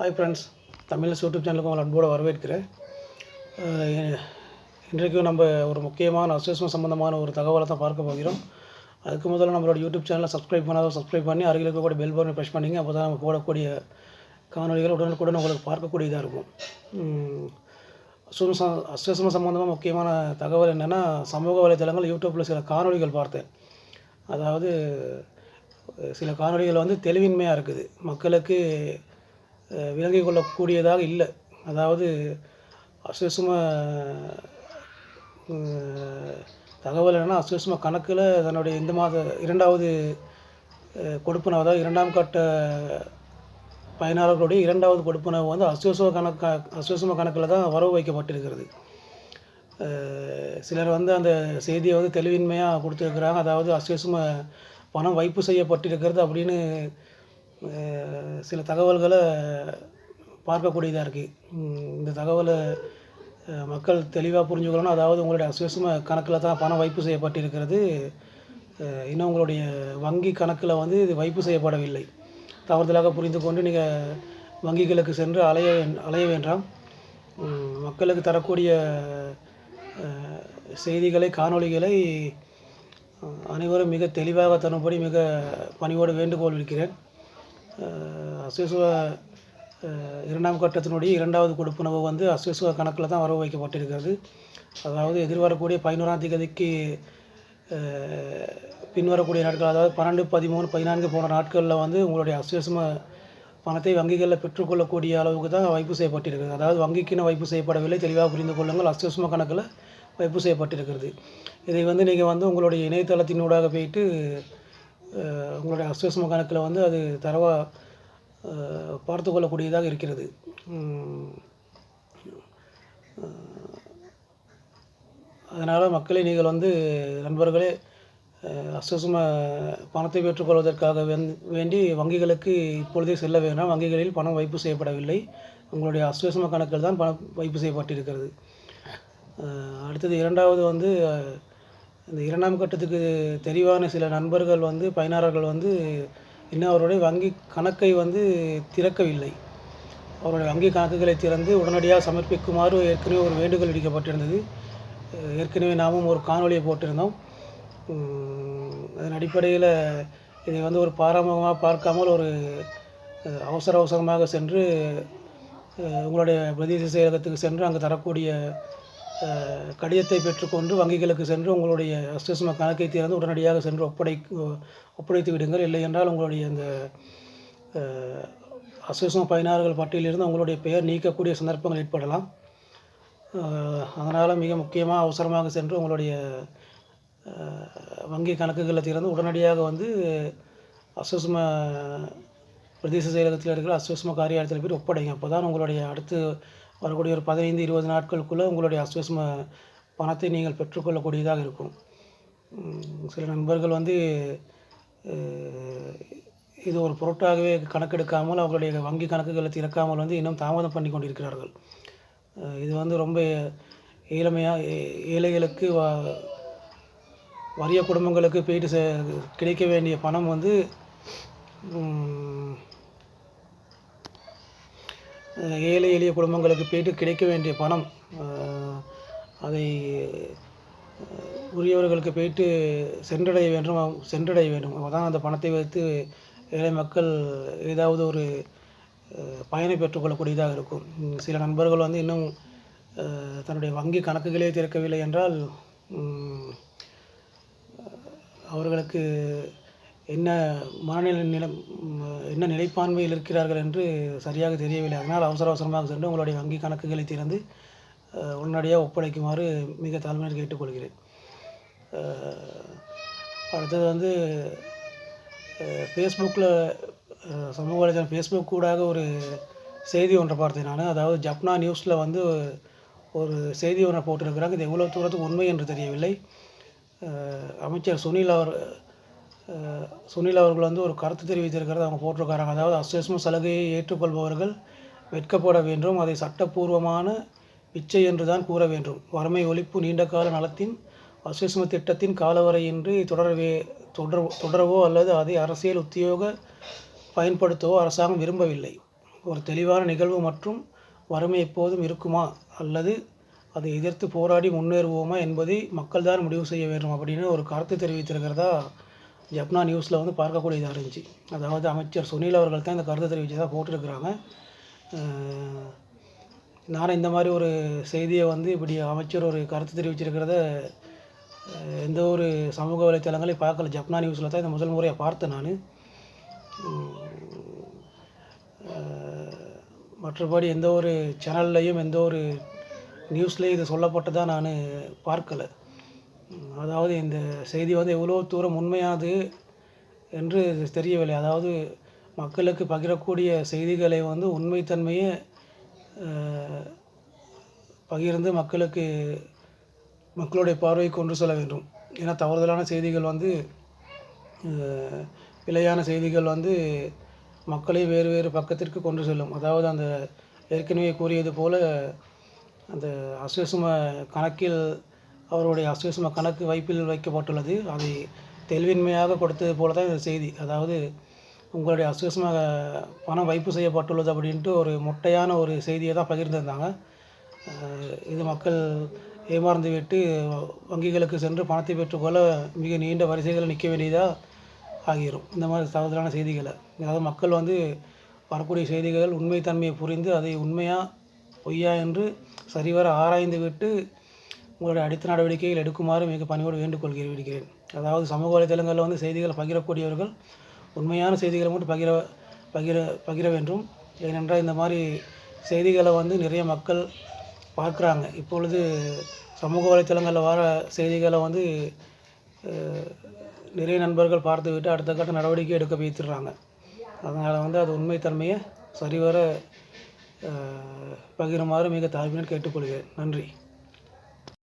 Hi friends Tamil YouTube சேனலுக்கு உங்களை அன்போடு வரவேற்கிறேன். இன்றைக்கும் நம்ம ஒரு முக்கியமான அசோசியேஷன் சம்மந்தமான ஒரு தகவலை தான் பார்க்க போகிறோம். அதுக்கு முதல்ல நம்மளோட யூடியூப் சேனலை சப்ஸ்கிரைப் பண்ணாத சப்ஸ்கிரைப் பண்ணி அருகில் இருக்கக்கூடிய பெல் பட்டனை ப்ரெஸ் பண்ணிங்க அப்போ தான் நம்ம போடக்கூடிய காணொலிகள் உடனுக்குடன் உங்களுக்கு பார்க்கக்கூடியதாக இருக்கும். அசோசியம் சம்மந்தமாக முக்கியமான தகவல் என்னென்னா சமூக வலைத்தளங்கள் யூடியூப்பில் சில காணொலிகள் பார்த்தேன். அதாவது சில காணொளிகள் வந்து தெளிவின்மையாக இருக்குது. மக்களுக்கு விளங்கிக் கொள்ளக்கூடியதாக இல்லை. அதாவது அசுசும தகவல் என்னென்னா அசுசும கணக்கில் தன்னுடைய இந்த மாத இரண்டாவது அஹ், கொடுப்பனவு அதாவது இரண்டாம் கட்ட பயனாளர்களுடைய இரண்டாவது கொடுப்பனவு வந்து அசுசும கணக்கு அசுசும கணக்கில் தான் வரவு வைக்கப்பட்டிருக்கிறது. சிலர் வந்து அந்த செய்தியை வந்து தெளிவின்மையாக கொடுத்துருக்குறாங்க. அதாவது அசுசும பணம் வைப்பு செய்யப்பட்டிருக்கிறது அப்படின்னு சில தகவல்களை பார்க்கக்கூடியதாக இருக்குது இந்த தகவலை மக்கள் தெளிவாக புரிஞ்சுக்கணும் அதாவது உங்களுடைய அசுசும கணக்கில் தான் பணம் வைப்பு செய்யப்பட்டிருக்கிறது. இன்னும் உங்களுடைய வங்கி கணக்கில் வந்து இது வைப்பு செய்யப்படவில்லை. தவறுதலாக புரிந்து கொண்டு நீங்கள் வங்கிகளுக்கு சென்று அலைய அலைய வேண்டாம். மக்களுக்கு தரக்கூடிய செய்திகளை காணொளிகளை அனைவரும் மிக தெளிவாக தரும்படி மிக பணிவோடு வேண்டுகோள் விடுக்கிறேன். அசுசுவ இரண்டாம் கட்டத்தினுடைய இரண்டாவது கொடுப்புணவு வந்து அசுசுவ கணக்கில் தான் வரவு வைக்கப்பட்டிருக்கிறது. அதாவது எதிர்வரக்கூடிய பதினோராம் தேதிக்கு பின்வரக்கூடிய நாட்கள் அதாவது பன்னெண்டு பதிமூணு பதினான்கு போன்ற நாட்களில் வந்து உங்களுடைய அசுசும பணத்தை வங்கிகளில் பெற்றுக்கொள்ளக்கூடிய அளவுக்கு தான் வைப்பு செய்யப்பட்டிருக்கிறது. அதாவது வங்கிக்குன்னு வைப்பு செய்யப்படவில்லை. தெளிவாக புரிந்து கொள்ளுங்கள். அசுசும கணக்கில் வைப்பு செய்யப்பட்டிருக்கிறது. இதை வந்து நீங்கள் வந்து உங்களுடைய இணையதளத்தினூடாக போயிட்டு உங்களுடைய அசுசும கணக்கில் வந்து அது தரவாக பார்த்து கொள்ளக்கூடியதாக இருக்கிறது. அதனால் மக்களை நீங்கள் வந்து நண்பர்களே அசோசம பணத்தை பெற்றுக்கொள்வதற்காக வேண்டி வங்கிகளுக்கு இப்பொழுதே செல்ல வேண்டாம் வங்கிகளில் பணம் வைப்பு செய்யப்படவில்லை. உங்களுடைய அசோசம கணக்கில் தான் பணம் வைப்பு செய்யப்பட்டிருக்கிறது. அடுத்தது இரண்டாவது வந்து இந்த இரண்டாம் கட்டத்துக்கு தெரிவான சில நண்பர்கள் வந்து பயனாளர்கள் வந்து இன்னும் அவருடைய வங்கி கணக்கை வந்து திறக்கவில்லை. அவருடைய வங்கி கணக்குகளை திறந்து உடனடியாக சமர்ப்பிக்குமாறு ஏற்கனவே ஒரு வேண்டுகோள் விடுக்கப்பட்டிருந்தது. ஏற்கனவே நாமும் ஒரு காணொலியை போட்டிருந்தோம். அதன் அடிப்படையில் இதை வந்து ஒரு பாரம்பரியமாக பார்க்காமல் ஒரு அவசர அவசரமாக சென்று உங்களுடைய பிரதேச செயலகத்துக்கு சென்று அங்கே தரக்கூடிய கடிதத்தை பெற்றுக்கொண்டு வங்கிகளுக்கு சென்று உங்களுடைய அஸ்டஸ்ம கணக்கை திறந்து உடனடியாக சென்று ஒப்படை ஒப்படைத்து விடுங்கள். இல்லை என்றால் உங்களுடைய அந்த அசுசம பயனாளர்கள் பட்டியலிருந்து உங்களுடைய பெயர் நீக்கக்கூடிய சந்தர்ப்பங்கள் ஏற்படலாம். அதனால் மிக முக்கியமாக அவசரமாக சென்று உங்களுடைய வங்கி கணக்குகளை திறந்து உடனடியாக வந்து அசோசியம பிரதேச செயலகத்தில் இருக்கிற அசுஸ்ம காரியாலயத்தில் போய் ஒப்படைங்க. அப்போ தான் உங்களுடைய அடுத்து வரக்கூடிய ஒரு பதினைந்து இருபது நாட்களுக்குள்ளே உங்களுடைய அஸ்வஸ்ம பணத்தை நீங்கள் பெற்றுக்கொள்ளக்கூடியதாக இருக்கும். சில நண்பர்கள் வந்து இது ஒரு பொருட்டாகவே கணக்கெடுக்காமல் அவர்களுடைய வங்கி கணக்குகளை திறக்காமல் வந்து இன்னும் தாமதம் பண்ணி கொண்டிருக்கிறார்கள். இது வந்து ரொம்ப ஏழ்மையாக ஏழைகளுக்கு வறிய குடும்பங்களுக்கு போயிட்டு கிடைக்க வேண்டிய பணம் வந்து ஏழை எளிய குடும்பங்களுக்கு போயிட்டு கிடைக்க வேண்டிய பணம் அதை உரியவர்களுக்கு போயிட்டு சென்றடைய வேண்டும் சென்றடைய வேண்டும். அதான் அந்த பணத்தை வைத்து ஏழை மக்கள் ஏதாவது ஒரு பயனை பெற்றுக்கொள்ளக்கூடியதாக இருக்கும். சில நண்பர்கள் வந்து இன்னும் தன்னுடைய வங்கி கணக்குகளே திறக்கவில்லை என்றால் அவர்களுக்கு என்ன மனநிலை நிலம் என்ன நிலைப்பான்மையில் இருக்கிறார்கள் என்று சரியாக தெரியவில்லை. அதனால் அவசர அவசரமாக சென்று உங்களுடைய வங்கி கணக்குகளை திறந்து உடனடியாக ஒப்படைக்குமாறு மிக தாழ்மையாக கேட்டுக்கொள்கிறேன். அடுத்தது வந்து ஃபேஸ்புக்கில் சமூக வலைதளம் ஃபேஸ்புக் கூடாக ஒரு செய்தி ஒன்றை பார்த்தேன் நான். அதாவது ஜப்னா நியூஸில் வந்து ஒரு செய்தி ஒன்றை போட்டிருக்கிறாங்க. இது எவ்வளோ தூரத்துக்கு உண்மை என்று தெரியவில்லை. அமைச்சர் சுனில் அவர் சுனில் அவர்கள் வந்து ஒரு கருத்து தெரிவித்திருக்கிறத. அவங்க போட்டிருக்காங்க. அதாவது அசோசியேஷன் சலுகையை ஏற்றுக்கொள்பவர்கள் வெட்கப்பட வேண்டும். அதை சட்டப்பூர்வமான பிச்சை என்று தான் கூற வேண்டும். வறுமை ஒழிப்பு நீண்டகால நலத்தின் அசோசியேஷன் திட்டத்தின் காலவரையின்றி தொடரவே தொடர் தொடரவோ அல்லது அதை அரசியல் உத்தியோக பயன்படுத்தவோ அரசாங்கம் விரும்பவில்லை. ஒரு தெளிவான நிகழ்வு மற்றும் வறுமை எப்போதும் இருக்குமா? அல்லது அதை எதிர்த்து போராடி முன்னேறுவோமா என்பதை மக்கள் தான் முடிவு செய்ய வேண்டும் அப்படின்னு ஒரு கருத்து தெரிவித்திருக்கிறதா? ஜப்னா நியூஸில் வந்து பார்க்கக்கூடியதாக இருந்துச்சு. அதாவது அமைச்சர் சுனில் அவர்கள் தான் இந்த கருத்து தெரிவித்ததாக போட்டிருக்கிறாங்க. நானும் இந்த மாதிரி ஒரு செய்தியை வந்து இப்படி அமைச்சர் ஒரு கருத்து தெரிவிச்சிருக்கிறத எந்த ஒரு சமூக வலைத்தளங்களையும் பார்க்கல. ஜப்னா நியூஸில் தான் இந்த முதல் முறையாக பார்த்தேன் நான். மற்றபடி எந்த ஒரு சேனல்லையும் எந்த ஒரு நியூஸ்லேயும் இது சொல்லப்பட்டதாக நான் பார்க்கலை. அதாவது இந்த செய்தி வந்து எவ்வளோ தூரம் உண்மையானது என்று தெரியவில்லை. அதாவது மக்களுக்கு பகிரக்கூடிய செய்திகளை வந்து உண்மைத்தன்மையை பகிர்ந்து மக்களுக்கு மக்களுடைய பார்வைக்கு கொண்டு செல்ல வேண்டும். ஏன்னா தவறுதலான செய்திகள் வந்து பிழையான செய்திகள் வந்து மக்களை வேறு வேறு பக்கத்திற்கு கொண்டு செல்லும். அதாவது அந்த ஏற்கனவே கூறியது போல அந்த அஸ்வசும கணக்கில் அவருடைய அஸ்வசும கணக்கு வைப்பில் வைக்கப்பட்டுள்ளது. அதை தெளிவின்மையாக கொடுத்தது போல தான் இந்த செய்தி. அதாவது உங்களுடைய அஸ்வசும பணம் வைப்பு செய்யப்பட்டுள்ளது அப்படின்ட்டு ஒரு முட்டையான ஒரு செய்தியை தான் பகிர்ந்திருந்தாங்க. இது மக்கள் ஏமாந்து விட்டு வங்கிகளுக்கு சென்று பணத்தை பெற்றுக்கொள்ள மிக நீண்ட வரிசைகளில் நிற்க வேண்டியதாக ஆகிரும். இந்த மாதிரி தவறுதலான செய்திகளை. அதாவது மக்கள் வந்து வரக்கூடிய செய்திகள் உண்மைத்தன்மையை புரிந்து அதை உண்மையாக பொய்யா என்று சரிவர ஆராய்ந்து விட்டு உங்களுடைய அடுத்த நடவடிக்கைகள் எடுக்குமாறு மிக பணியோடு வேண்டுகோள் விடுக்கிறேன் அதாவது சமூக வலைதளங்களில் வந்து செய்திகளை பகிரக்கூடியவர்கள் உண்மையான செய்திகளை மட்டும் பகிர பகிர பகிர வேண்டும். ஏனென்றால் இந்த மாதிரி செய்திகளை வந்து நிறைய மக்கள் பார்க்குறாங்க. இப்பொழுது சமூக வலைத்தளங்களில் வர செய்திகளை வந்து நிறைய நண்பர்கள் பார்த்து விட்டு அடுத்த கட்ட நடவடிக்கை எடுக்க வைத்துடுறாங்க. அதனால் வந்து அது உண்மைத்தன்மையை சரிவர பகிருமாறு மிக தாழ்மையுடன் கேட்டுக்கொள்கிறேன். நன்றி.